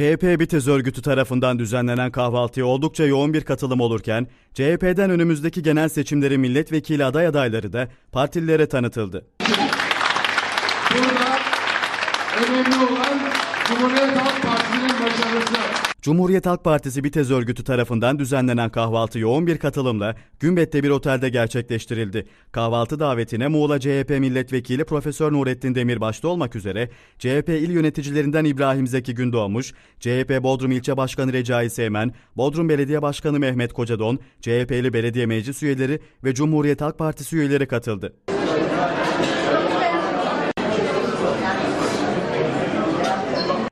CHP Bitez örgütü tarafından düzenlenen kahvaltıya oldukça yoğun bir katılım olurken, CHP'den önümüzdeki genel seçimleri milletvekili aday adayları da partililere tanıtıldı. Burada önemli olan Cumhuriyet Halk Partisi'nin başarısı. Cumhuriyet Halk Partisi Bitez örgütü tarafından düzenlenen kahvaltı yoğun bir katılımla Gümbet'te bir otelde gerçekleştirildi. Kahvaltı davetine Muğla CHP Milletvekili Profesör Nurettin Demir başta olmak üzere CHP il yöneticilerinden İbrahim Zeki Gündoğmuş, CHP Bodrum İlçe Başkanı Recai Seymen, Bodrum Belediye Başkanı Mehmet Kocadon, CHP'li belediye meclis üyeleri ve Cumhuriyet Halk Partisi üyeleri katıldı.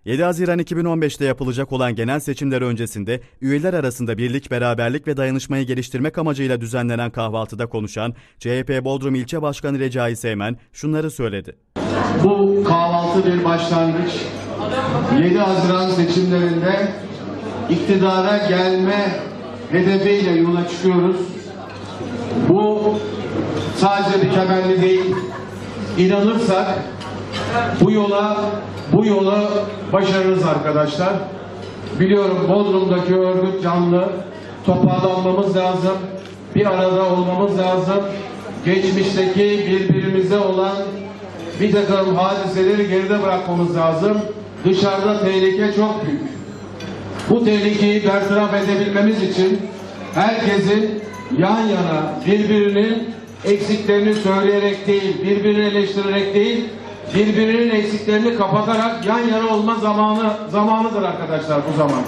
...7 Haziran 2015'te yapılacak olan genel seçimler öncesinde üyeler arasında birlik, beraberlik ve dayanışmayı geliştirmek amacıyla düzenlenen kahvaltıda konuşan CHP Bodrum İlçe Başkanı Recai Seymen şunları söyledi. Bu kahvaltı bir başlangıç. 7 Haziran seçimlerinde iktidara gelme hedefiyle yola çıkıyoruz. Bu sadece bir temenni değil. İnanırsak bu yola bu yola başarırız arkadaşlar. Biliyorum Bodrum'daki örgüt canlı. Toparlanmamız lazım. Bir arada olmamız lazım. Geçmişteki birbirimize olan bir takım hadiseleri geride bırakmamız lazım. Dışarıda tehlike çok büyük. Bu tehlikeyi bertaraf edebilmemiz için herkesin yan yana birbirinin eksiklerini söyleyerek değil, birbirini eleştirerek değil, birbirinin eksiklerini kapatarak yan yana olma zamanı zamanıdır arkadaşlar bu zaman.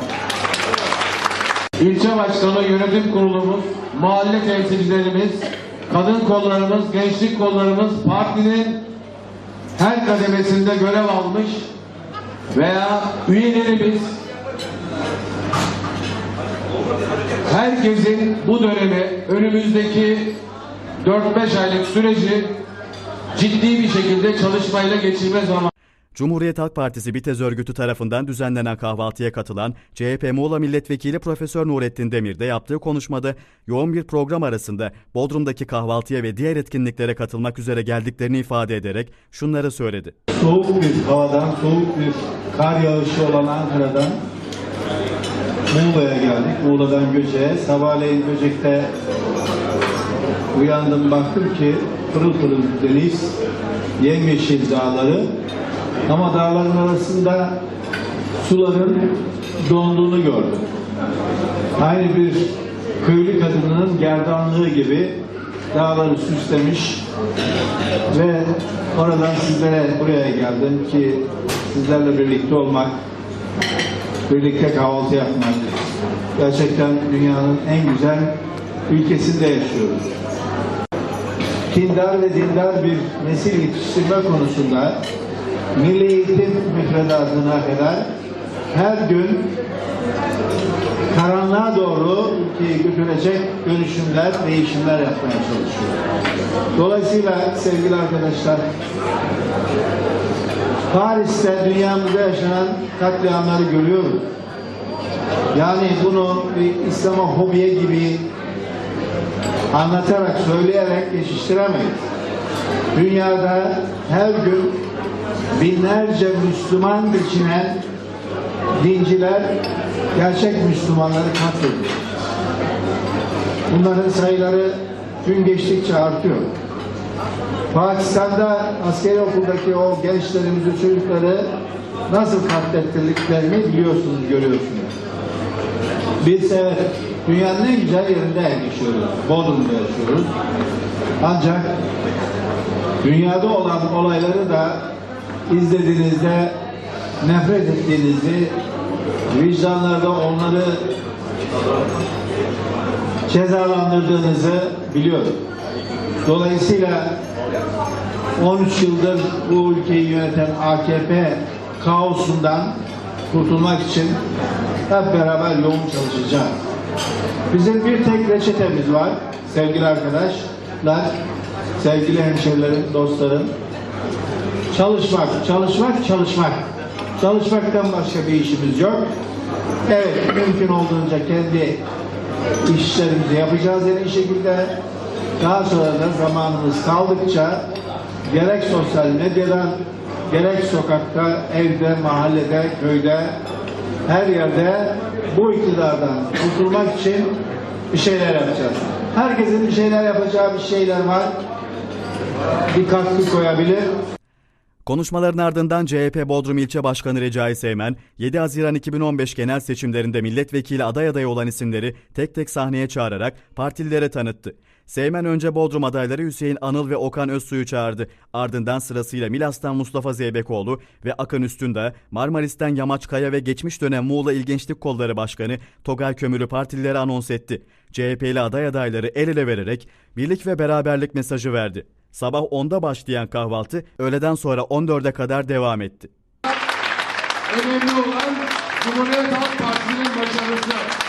İlçe başkanı, yönetim kurulumuz, mahalle temsilcilerimiz, kadın kollarımız, gençlik kollarımız partinin her kademesinde görev almış veya üyelerimiz herkesin bu dönemi önümüzdeki 4-5 aylık süreci ciddi bir şekilde çalışmayla geçirme zamanı. Cumhuriyet Halk Partisi Bitez örgütü tarafından düzenlenen kahvaltıya katılan CHP Muğla Milletvekili Profesör Nurettin Demir de yaptığı konuşmada yoğun bir program arasında Bodrum'daki kahvaltıya ve diğer etkinliklere katılmak üzere geldiklerini ifade ederek şunları söyledi. soğuk bir havadan, soğuk bir kar yağışı olan Ankara'dan Muğla'ya geldik. Muğla'dan Göcek'e. Sabahleyin Göcek'te uyandım baktım ki pırıl pırıl deniz, yemyeşil dağları ama dağların arasında suların donduğunu gördüm. Aynı bir köylü kadınının gerdanlığı gibi dağları süslemiş ve oradan sizlere buraya geldim ki sizlerle birlikte olmak, birlikte kahvaltı yapmak. Gerçekten dünyanın en güzel ülkesinde yaşıyoruz. Kindar ve dindar bir nesil yetiştirme konusunda Milli Eğitim müfredatına kadar her gün karanlığa doğru ülkeyi götürecek dönüşümler, değişimler yapmaya çalışıyor. Dolayısıyla sevgili arkadaşlar, Paris'te dünyamızda yaşanan katliamları görüyoruz. Yani bunu bir İslam'a hobiye gibi anlatarak, söyleyerek geçiştiremeyiz. Dünyada her gün binlerce Müslüman geçinen dinciler gerçek Müslümanları katlediyor. Bunların sayıları gün geçtikçe artıyor. Pakistan'da askeri okuldaki o gençlerimizi, çocukları nasıl katlettirdiklerini biliyorsunuz, görüyorsunuz. Biz evet, dünyanın en güzel yerinde yaşıyoruz. Bodrum'da yaşıyoruz. Ancak dünyada olan olayları da izlediğinizde nefret ettiğinizi, vicdanlarda onları cezalandırdığınızı biliyorum. Dolayısıyla 13 yıldır bu ülkeyi yöneten AKP kaosundan kurtulmak için hep beraber yoğun çalışacağız. Bizim bir tek reçetemiz var sevgili arkadaşlar, sevgili hemşerilerim, dostlarım. Çalışmak, çalışmak, çalışmak. Çalışmaktan başka bir işimiz yok. Evet, mümkün olduğunca kendi işlerimizi yapacağız en iyi şekilde. Daha sonra da zamanımız kaldıkça gerek sosyal medyadan, gerek sokakta, evde, mahallede, köyde her yerde bu iktidardan kurtulmak için bir şeyler yapacağız. Herkesin bir şeyler yapacağı bir şeyler var. Bir katkı koyabilir. Konuşmaların ardından CHP Bodrum İlçe Başkanı Recai Seymen, 7 Haziran 2015 genel seçimlerinde milletvekili aday adayı olan isimleri tek tek sahneye çağırarak partililere tanıttı. Seymen önce Bodrum adayları Hüseyin Anıl ve Okan Özsu'yu çağırdı. Ardından sırasıyla Milas'tan Mustafa Zeybekoğlu ve Akın Üstün'de Marmaris'ten Yamaç Kaya ve geçmiş dönem Muğla İlgençlik Kolları Başkanı Togay Kömür'ü partililere anons etti. CHP'li aday adayları el ele vererek birlik ve beraberlik mesajı verdi. Sabah 10'da başlayan kahvaltı öğleden sonra 14'e kadar devam etti. Önemli olan Cumhuriyet Halk Partisi'nin başarısı.